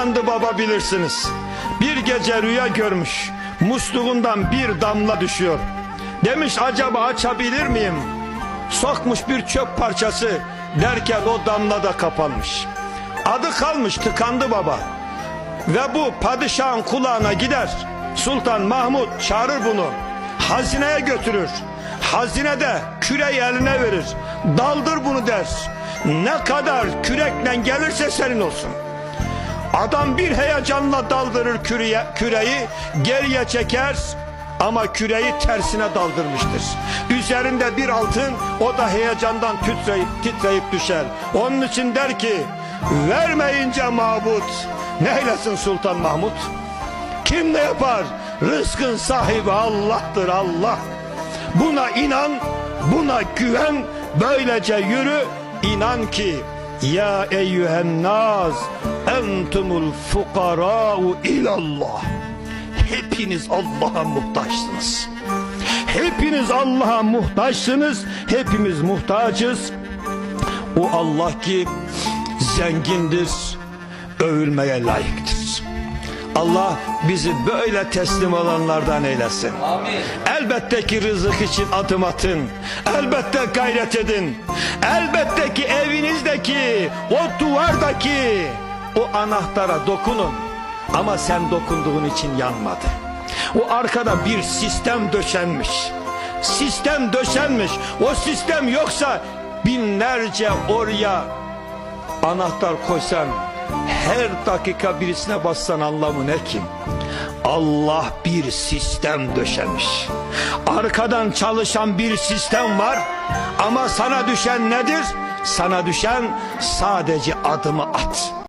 tıkandı baba bilirsiniz. Bir gece rüya görmüş. Musluğundan bir damla düşüyor. Demiş acaba açabilir miyim? Sokmuş bir çöp parçası derken o damla da kapanmış. Adı kalmış tıkandı baba. Ve bu padişahın kulağına gider. Sultan Mahmut çağırır bunu. Hazineye götürür. Hazinede küreyi eline verir. Daldır bunu der. Ne kadar kürekle gelirse senin olsun. Adam bir heyecanla daldırır küreye, küreyi, geriye çeker ama küreyi tersine daldırmıştır. Üzerinde bir altın o da heyecandan titreyip, titreyip düşer. Onun için der ki vermeyince mabut neylesin Sultan Mahmut? Kim ne yapar? Rızkın sahibi Allah'tır Allah. Buna inan, buna güven, böylece yürü. İnan ki ya eyyühen naz entumul fukara'u ilallah. Hepiniz Allah'a muhtaçsınız. Hepiniz Allah'a muhtaçsınız. Hepimiz muhtacız. O Allah ki zengindir, övülmeye layıktır. Allah bizi böyle teslim olanlardan eylesin. Amin. Elbette ki rızık için adım atın. Elbette gayret edin. Elbette ki evinizdeki, o duvardaki o anahtara dokunun. Ama sen dokunduğun için yanmadı. O arkada bir sistem döşenmiş. Sistem döşenmiş. O sistem yoksa binlerce oraya anahtar koysan her dakika birisine bassan anlamı ne ki? Allah bir sistem döşemiş. Arkadan çalışan bir sistem var ama sana düşen nedir? Sana düşen sadece adımı at.